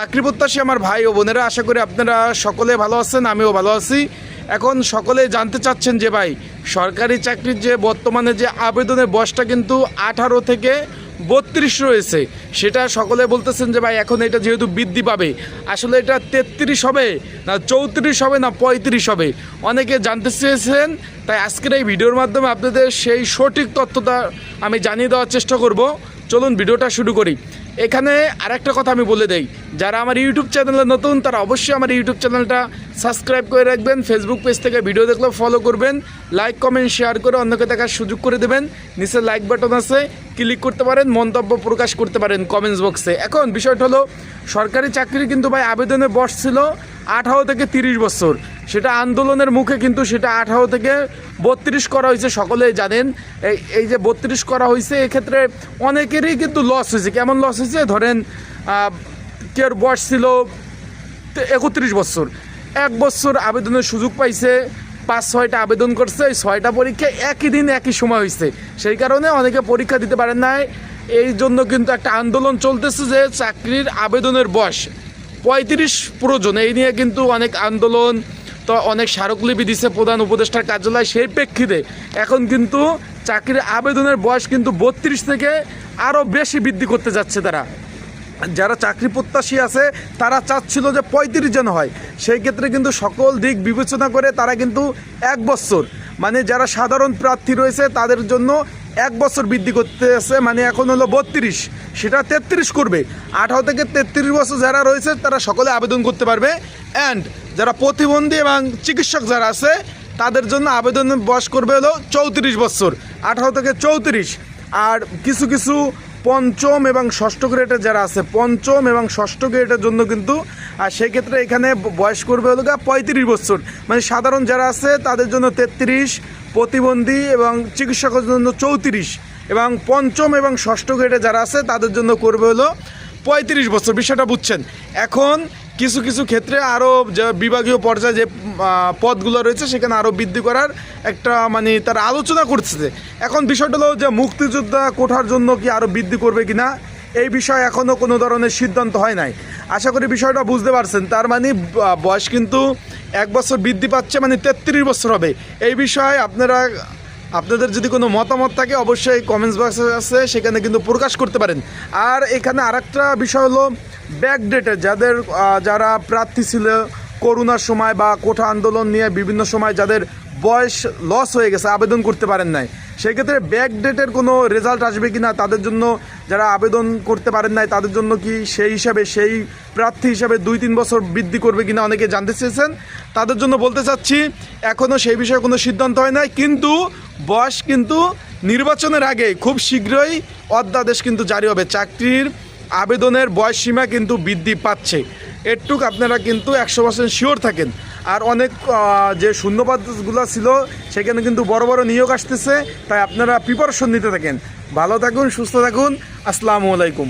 চাকরি প্রত্যাশী আমার ভাই ও বোনেরা, আশা করি আপনারা সকলে ভালো আছেন, আমিও ভালো আছি। এখন সকলে জানতে চাচ্ছেন যে ভাই, সরকারি চাকরির যে বর্তমানে যে আবেদনের বয়সটা কিন্তু আঠারো থেকে বত্রিশ রয়েছে। সেটা সকলে বলতেছেন যে ভাই, এখন এটা যেহেতু বৃদ্ধি পাবে, আসলে এটা তেত্রিশ হবে না চৌত্রিশ হবে না পঁয়ত্রিশ হবে? অনেকে জানতে চেয়েছেন, তাই আজকের এই ভিডিওর মাধ্যমে আপনাদের সেই সঠিক তথ্যটা আমি জানিয়ে দেওয়ার চেষ্টা করব। চলুন ভিডিওটা শুরু করি। এখানে আরেকটা কথা আমি বলে দেই, যারা আমার ইউটিউব চ্যানেলে নতুন, তারা অবশ্যই আমার ইউটিউব চ্যানেলটা সাবস্ক্রাইব করে রাখবেন ফেসবুক পেজ থেকে ভিডিও দেখলে ফলো করবেন লাইক কমেন্ট শেয়ার করে অন্যকে দেখার সুযোগ করে দেবেন, নিচে লাইক বাটন আছে ক্লিক করতে পারেন, মন্তব্য প্রকাশ করতে পারেন কমেন্টস বক্সে এখন বিষয়টা হলো, সরকারি চাকরি কিন্তু ভাই আবেদনে বসছিল আঠারো থেকে তিরিশ বছর। সেটা আন্দোলনের মুখে কিন্তু সেটা আঠারো থেকে বত্রিশ করা হয়েছে, সকলেই জানেন। এই এই যে বত্রিশ করা হয়েছে, এক্ষেত্রে অনেকেরই কিন্তু লস হয়েছে। কেমন লস হয়েছে? ধরেন কেউ বয়স ছিল একত্রিশ বছর। এক বছর আবেদনের সুযোগ পাইছে, পাঁচ, ছয়টা আবেদন করছে, এই ছয়টা পরীক্ষা একই দিন, একই সময় হয়েছে। সেই কারণে অনেকে পরীক্ষা দিতে পারেন নাই। এই জন্য কিন্তু একটা আন্দোলন চলতেছে যে চাকরির আবেদনের বয়স পঁয়ত্রিশ প্রয়োজন। এই নিয়ে কিন্তু অনেক আন্দোলন তো অনেক স্মারকলিপি দিছে প্রধান উপদেষ্টার কার্যালয় সেই প্রেক্ষিতে। এখন কিন্তু চাকরির আবেদনের বয়স কিন্তু বত্রিশ থেকে আরও বেশি বৃদ্ধি করতে যাচ্ছে তারা। যারা চাকরি প্রত্যাশী আছে, তারা চাচ্ছিল যে পঁয়ত্রিশ জন হয়। সেই ক্ষেত্রে কিন্তু সকল দিক বিবেচনা করে তারা কিন্তু এক বছর মানে যারা সাধারণ প্রার্থী রয়েছে, তাদের জন্য এক বছর বৃদ্ধি করতে আছে মানে এখন হলো বত্রিশ, সেটা তেত্রিশ করবে। আঠারো থেকে তেত্রিশ বছর যারা রয়েছে, তারা সকলে আবেদন করতে পারবে। অ্যান্ড যারা প্রতিবন্ধী এবং চিকিৎসক যারা আছে, তাদের জন্য আবেদন বয়স করবে হলো চৌত্রিশ বছর, আঠারো থেকে চৌত্রিশ। আর কিছু কিছু পঞ্চম এবং ষষ্ঠ গ্রেডের যারা আছে, পঞ্চম এবং ষষ্ঠ গ্রেডের জন্য কিন্তু আর সেক্ষেত্রে এখানে বয়স করবে হলো গা পঁয়ত্রিশ বছর। মানে সাধারণ যারা আছে, তাদের জন্য তেত্রিশ, প্রতিবন্ধী এবং চিকিৎসকের জন্য চৌত্রিশ। এবং পঞ্চম এবং ষষ্ঠ গ্রেডে যারা আছে, তাদের জন্য করবে হলো পঁয়ত্রিশ বছর। বিষয়টা বুঝছেন? এখন কিছু কিছু ক্ষেত্রে আরও যে বিভাগীয় পর্যায়ে যে পদগুলো রয়েছে, সেখানে আরও বৃদ্ধি করার একটা মানে তারা আলোচনা করছে এখন বিষয়টা হলো যে, মুক্তিযোদ্ধা কোঠার জন্য কি আরও বৃদ্ধি করবে কি না এই বিষয়ে এখনও কোনো ধরনের সিদ্ধান্ত হয় নাই। আশা করি বিষয়টা বুঝতে পারছেন। তার মানে বয়স কিন্তু এক বছর বৃদ্ধি পাচ্ছে মানে তেত্রিশ বছর হবে। এই বিষয়ে আপনারা আপনাদের যদি কোনো মতামত থাকে, অবশ্যই কমেন্টস বক্সে আছে, সেখানে কিন্তু প্রকাশ করতে পারেন। আর এখানে আরেকটা বিষয় হলো ব্যাকডেটেড যাদের যারা প্রার্থী ছিল করোনার সময় বা কোঠা আন্দোলন নিয়ে বিভিন্ন সময় যাদের বয়স লস হয়ে গেছে, আবেদন করতে পারেন নাই। সেক্ষেত্রে ব্যাকডেটের কোনো রেজাল্ট আসবে কি না তাদের জন্য যারা আবেদন করতে পারেন নাই, তাদের জন্য কি সেই হিসাবে, সেই প্রার্থী হিসাবে দুই তিন বছর বৃদ্ধি করবে কিনা অনেকে জানতে চেয়েছেন। তাদের জন্য বলতে চাচ্ছি এখনও সেই বিষয়ে কোনো সিদ্ধান্ত হয় নাই, কিন্তু বয়স কিন্তু নির্বাচনের আগে খুব শীঘ্রই অধ্যাদেশ কিন্তু জারি হবে। চাকরির আবেদনের বয়স সীমা কিন্তু বৃদ্ধি পাচ্ছে। এরটুক আপনারা কিন্তু একশো পার্সেন্ট শিওর থাকেন। আর অনেক যে শূন্যপাতগুলো ছিল, সেখানে কিন্তু বড় বড় নিয়োগ আসতেছে। তাই আপনারা প্রিপারেশন নিতে থাকেন। ভালো থাকুন, সুস্থ থাকুন। আসসালামু আলাইকুম।